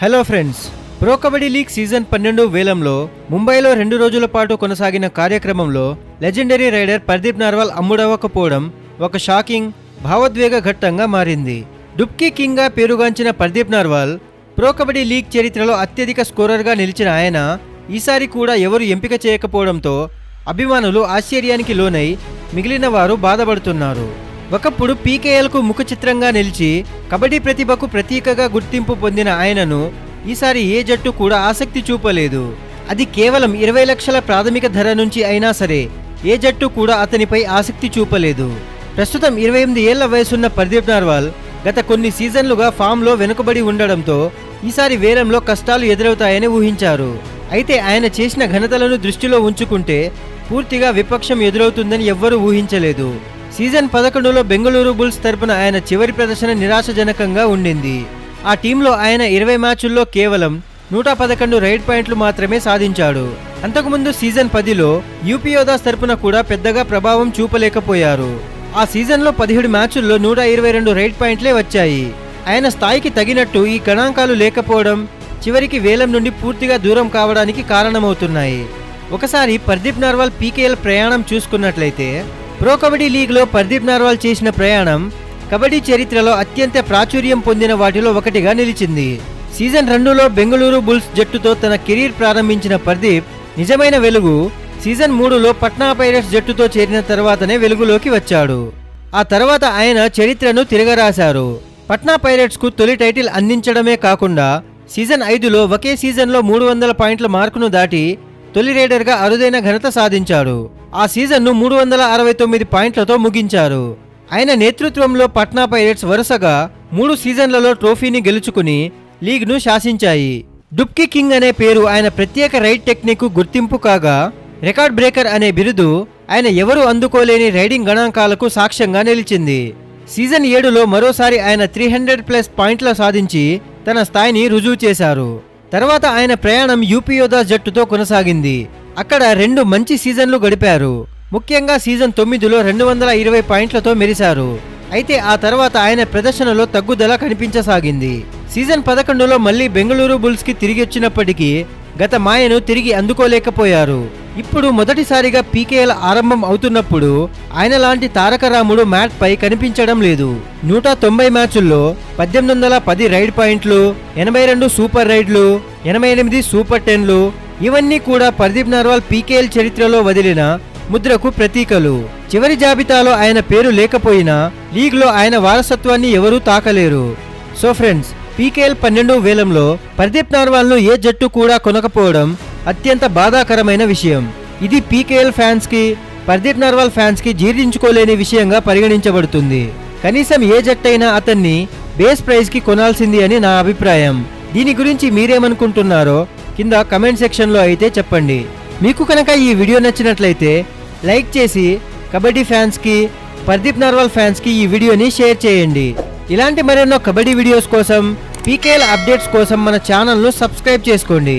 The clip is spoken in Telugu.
Hello friends pro kabaddi league season పన్నెండు వేలంలో ముంబైలో రెండు రోజుల పాటు కొనసాగిన కార్యక్రమంలో లెజెండరీ రైడర్ పర్దీప్ నార్వాల్ అమ్ముడవ్వకపోవడం ఒక షాకింగ్ భావోద్వేగ ఘట్టంగా మారింది. డుబ్కీ కింగ్గా పేరుగాంచిన పర్దీప్ నార్వాల్ ప్రో కబడ్డీ లీగ్ చరిత్రలో అత్యధిక స్కోరర్గా నిలిచిన ఆయన ఈసారి కూడా ఎవరు ఎంపిక చేయకపోవడంతో అభిమానులు ఆశ్చర్యానికి లోనై మిగిలిన వారు బాధపడుతున్నారు. ఒకప్పుడు పీకేఎల్కు ముఖ చిత్రంగా నిలిచి కబడ్డీ ప్రతిభకు ప్రతీకగా గుర్తింపు పొందిన ఆయనను ఈసారి ఏ జట్టు కూడా ఆసక్తి చూపలేదు. అది కేవలం ఇరవై లక్షల ప్రాథమిక ధర నుంచి అయినా సరే ఏ జట్టు కూడా అతనిపై ఆసక్తి చూపలేదు. ప్రస్తుతం ఇరవై ఎనిమిది ఏళ్ళ వయసున్న ప్రదీప్ నార్వాల్ గత కొన్ని సీజన్లుగా ఫామ్లో వెనుకబడి ఉండడంతో ఈసారి వేలంలో కష్టాలు ఎదురవుతాయని ఊహించారు. అయితే ఆయన చేసిన ఘనతలను దృష్టిలో ఉంచుకుంటే పూర్తిగా విపక్షం ఎదురవుతుందని ఎవ్వరూ ఊహించలేదు. సీజన్ పదకొండులో బెంగళూరు బుల్స్ తరపున ఆయన చివరి ప్రదర్శన నిరాశజనకంగా ఉండింది. ఆ టీంలో ఆయన ఇరవై మ్యాచుల్లో కేవలం నూట పదకొండు రైడ్ పాయింట్లు మాత్రమే సాధించాడు. అంతకుముందు సీజన్ పదిలో యూపీయోదాస్ తరపున కూడా పెద్దగా ప్రభావం చూపలేకపోయారు. ఆ సీజన్లో పదిహేడు మ్యాచుల్లో నూట ఇరవై రెండు రైడ్ పాయింట్లే వచ్చాయి. ఆయన స్థాయికి తగినట్టు ఈ గణాంకాలు లేకపోవడం చివరికి వేలం నుండి పూర్తిగా దూరం కావడానికి కారణమవుతున్నాయి. ఒకసారి ప్రదీప్ నర్వాల్ పీకేఎల్ ప్రయాణం చూసుకున్నట్లయితే ప్రో కబడ్డీ లీగ్లో ప్రదీప్ నార్వాల్ చేసిన ప్రయాణం కబడ్డీ చరిత్రలో అత్యంత ప్రాచుర్యం పొందిన వాటిలో ఒకటిగా నిలిచింది. సీజన్ రెండులో బెంగళూరు బుల్స్ జట్టుతో తన కెరీర్ ప్రారంభించిన ప్రదీప్ నిజమైన వెలుగు సీజన్ మూడులో పట్నా పైరట్స్ జట్టుతో చేరిన తర్వాతనే వెలుగులోకి వచ్చాడు. ఆ తర్వాత ఆయన చరిత్రను తిరగరాశారు. పట్నా పైరట్స్కు తొలి టైటిల్ అందించడమే కాకుండా సీజన్ ఐదులో ఒకే సీజన్లో మూడు వందల పాయింట్ల మార్కును దాటి తొలి రైడర్గా అరుదైన ఘనత సాధించాడు. ఆ సీజన్ను మూడు వందల అరవై తొమ్మిది పాయింట్లతో ముగించారు. ఆయన నేతృత్వంలో పట్నా పైరేట్స్ వరుసగా మూడు సీజన్లలో ట్రోఫీని గెలుచుకుని లీగ్ను శాసించాయి. డుబ్కీ కింగ్ అనే పేరు ఆయన ప్రత్యేక రైడ్ టెక్నిక్ గుర్తింపు కాగా రికార్డ్ బ్రేకర్ అనే బిరుదు ఆయన ఎవరు అందుకోలేని రైడింగ్ గణాంకాలకు సాక్ష్యంగా నిలిచింది. సీజన్ ఏడులో మరోసారి ఆయన త్రీ హండ్రెడ్ ప్లస్ పాయింట్లు సాధించి తన స్థాయిని రుజువు చేశారు. తర్వాత ఆయన ప్రయాణం యూపీయోదా జట్టుతో కొనసాగింది. అక్కడ రెండు మంచి సీజన్లు గడిపారు. ముఖ్యంగా సీజన్ తొమ్మిదిలో రెండు వందల ఇరవై పాయింట్లతో మెరిశారు. అయితే ఆ తర్వాత ఆయన ప్రదర్శనలో తగ్గుదల కనిపించసాగింది. సీజన్ పదకొండులో మళ్ళీ బెంగళూరు బుల్స్కి తిరిగి వచ్చినప్పటికీ గత మాయను తిరిగి అందుకోలేకపోయారు. ఇప్పుడు మొదటిసారిగా పీకేఎల్ ఆరంభం అవుతున్నప్పుడు ఆయన లాంటి తారకరాముడు మ్యాట్ పై కనిపించడం లేదు. నూట తొంభై మ్యాచుల్లో పద్దెనిమిది వందల పది రైడ్ పాయింట్లు ఎనభై రెండు సూపర్ రైడ్లు ఎనభై ఎనిమిది సూపర్ టెన్లు ఇవన్నీ కూడా ప్రదీప్ నర్వాల్ పీకేఎల్ చరిత్రలో వదిలిన ముద్రకు ప్రతీకలు. చివరి జాబితాలో ఆయన పేరు లేకపోయినా లీగ్లో ఆయన వారసత్వాన్ని ఎవరూ తాకలేరు. సో ఫ్రెండ్స్ పీకేఎల్ పన్నెండు వేలంలో ప్రదీప్ నార్వాల్ను ఏ జట్టు కూడా కొనకపోవడం అత్యంత బాధాకరమైన విషయం. ఇది పీకేఎల్ ఫ్యాన్స్కి పర్దీప్ ప్రదీప్ ఫ్యాన్స్కి జీర్ణించుకోలేని విషయంగా పరిగణించబడుతుంది. కనీసం ఏ జట్టైనా అతన్ని బేస్ ప్రైజ్కి కొనాల్సింది అని నా అభిప్రాయం. దీని గురించి మీరేమనుకుంటున్నారో కింద కమెంట్ సెక్షన్లో అయితే చెప్పండి. మీకు కనుక ఈ వీడియో నచ్చినట్లయితే లైక్ చేసి కబడ్డీ ఫ్యాన్స్కి ప్రదీప్ నర్వాల్ ఫ్యాన్స్కి ఈ వీడియోని షేర్ చేయండి. ఇలాంటి మరెన్నో కబడ్డీ వీడియోస్ కోసం పీకేఎల్ అప్డేట్స్ కోసం మన ఛానల్ను సబ్స్క్రైబ్ చేసుకోండి.